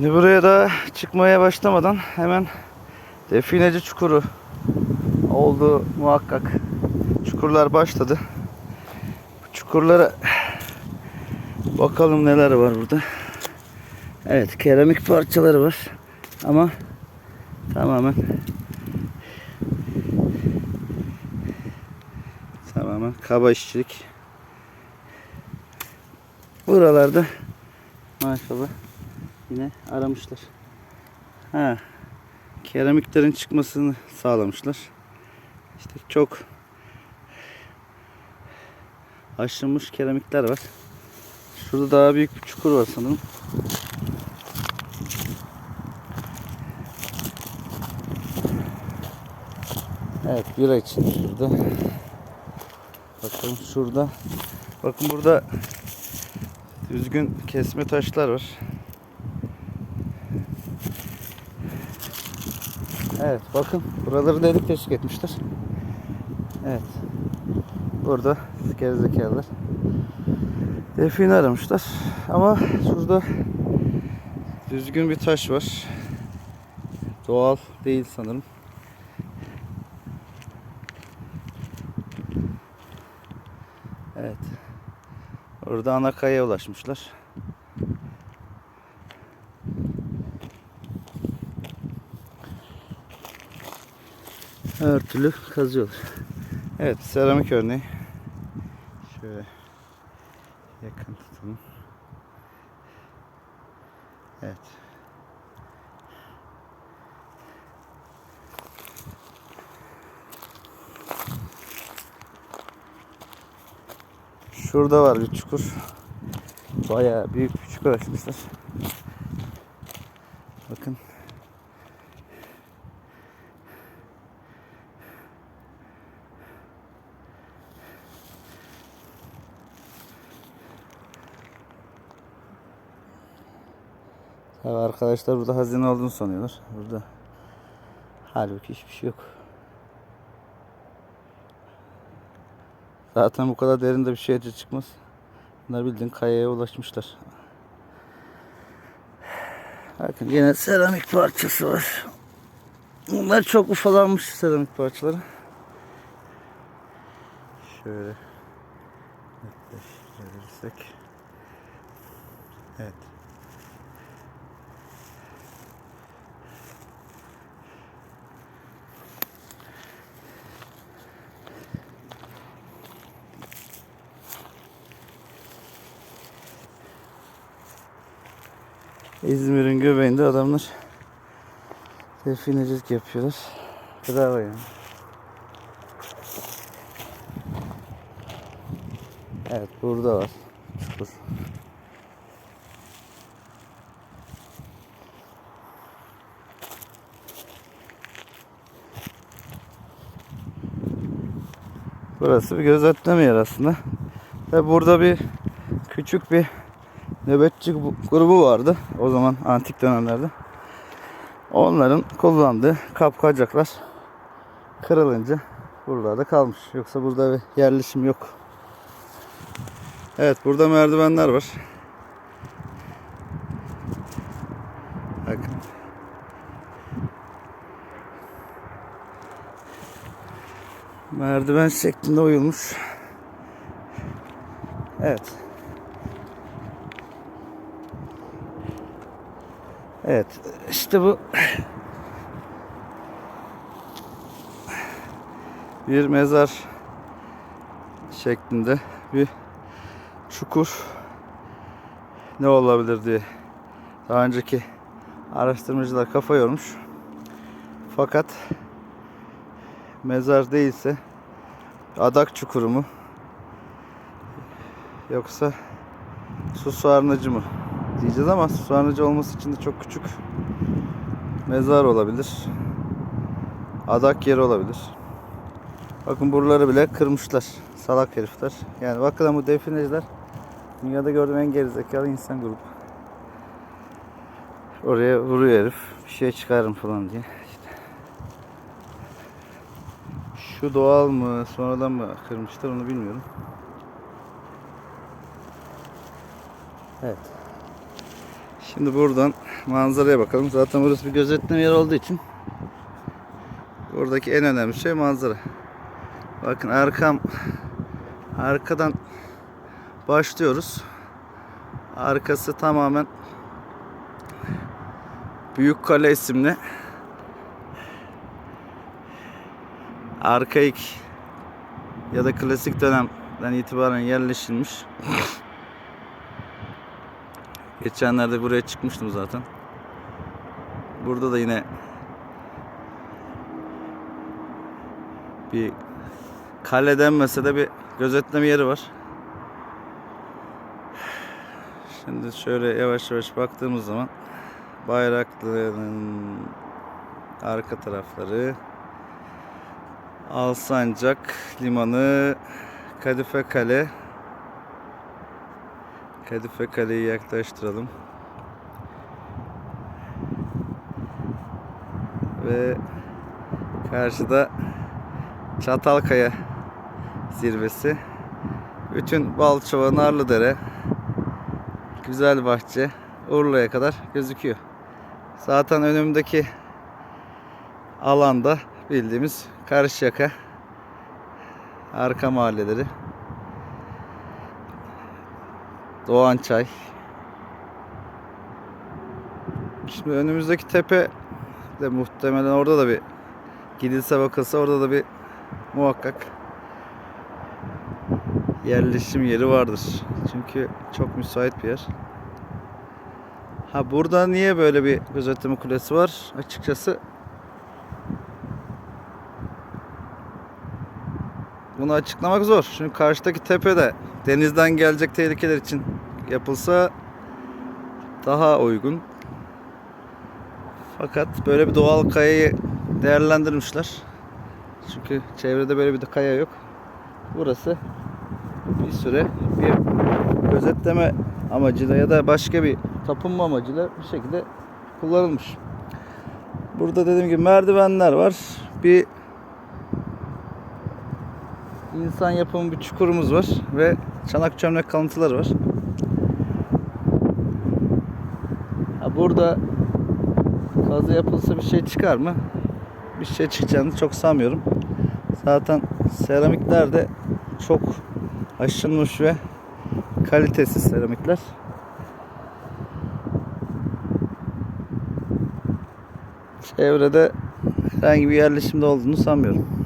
Şimdi buraya da çıkmaya başlamadan hemen defineci çukuru oldu muhakkak. Çukurlar başladı. Bu çukurlara bakalım neler var burada. Evet keramik parçaları var ama tamamen tamamen kaba işçilik. Buralarda maşallah yine aramışlar. Ha, keramiklerin çıkmasını sağlamışlar. İşte çok aşınmış keramikler var. Şurada daha büyük bir çukur var sanırım. Evet bira için şurada. Bakalım şurada. Bakın burada düzgün kesme taşlar var. Evet bakın buraları delik teşvik etmişler. Evet. Burada gerizekalılar. Define aramışlar. Ama şurada düzgün bir taş var. Doğal değil sanırım. Evet. Orada ana kayaya ulaşmışlar. Her türlü kazıyorlar. Evet, seramik örneği. Şöyle yakın tutalım. Evet. Şurada var bir çukur. Bayağı büyük bir çukur açmışlar. Bakın. Tabii arkadaşlar burada hazine olduğunu sanıyorlar. Burada halbuki hiçbir şey yok. Zaten bu kadar derinde bir şey de çıkmaz. Bunlar bildiğin kayaya ulaşmışlar. Bakın yine seramik parçası var. Bunlar çok ufalanmış seramik parçaları. Şöyle netleştirirsek. Evet. İzmir'in göbeğinde adamlar definecilik yapıyorlar. Bravo yani. Evet burada var. Çukur. Burası bir gözetleme yer aslında. Ve burada bir küçük bir nöbetçi bu- grubu vardı. O zaman antik dönemlerde. Onların kullandığı kapkacaklar kırılınca buralarda kalmış. Yoksa burada bir yerleşim yok. Evet burada merdivenler var. Merdiven şeklinde oyulmuş. Evet. Evet işte bu bir mezar şeklinde bir çukur ne olabilir diye daha önceki araştırmacılar kafa yormuş. Fakat mezar değilse adak çukuru mu yoksa su sarnıcı mı diyeceğiz ama su sarnıcı olması için de çok küçük mezar olabilir. Adak yeri olabilir. Bakın buraları bile kırmışlar. Salak herifler. Yani bakın bu defineciler dünyada gördüğüm en gerizekalı insan grubu. Oraya vuruyor herif. Bir şey çıkarırım falan diye. İşte. Şu doğal mı sonradan mı kırmışlar onu bilmiyorum. Evet. Şimdi buradan manzaraya bakalım. Zaten burası bir gözetleme yer olduğu için buradaki en önemli şey manzara. Bakın arkam arkadan başlıyoruz. Arkası tamamen Büyük Kale isimli arkaik ya da klasik dönemden itibaren yerleşilmiş. Geçenlerde buraya çıkmıştım zaten. Burada da yine bir kale denmese de bir gözetleme yeri var. Şimdi şöyle yavaş yavaş baktığımız zaman bayrakların arka tarafları Alsancak Limanı Kadife Kale Kadife Kale'yi yaklaştıralım. Ve karşıda Çatalkaya zirvesi. Bütün Balçova, Narlıdere, Güzelbahçe, Urla'ya kadar gözüküyor. Zaten önümdeki alanda bildiğimiz Karşıyaka arka mahalleleri. Doğançay. Şimdi önümüzdeki tepe de muhtemelen orada da bir gidilse bakılsa orada da bir muhakkak yerleşim yeri vardır. Çünkü çok müsait bir yer. Ha burada niye böyle bir gözetleme kulesi var? Açıkçası bunu açıklamak zor. Çünkü karşıdaki tepe de denizden gelecek tehlikeler için yapılsa daha uygun. Fakat böyle bir doğal kayayı değerlendirmişler. Çünkü çevrede böyle bir de kaya yok. Burası bir süre bir gözetleme amacıyla ya da başka bir tapınma amacıyla bir şekilde kullanılmış. Burada dediğim gibi merdivenler var. Bir insan yapımı bir çukurumuz var ve çanak çömlek kalıntıları var. Ha burada kazı yapılsa bir şey çıkar mı? Bir şey çıkacağını çok sanmıyorum. Zaten seramikler de çok aşınmış ve kalitesiz seramikler. Çevrede herhangi bir yerleşimde olduğunu sanmıyorum.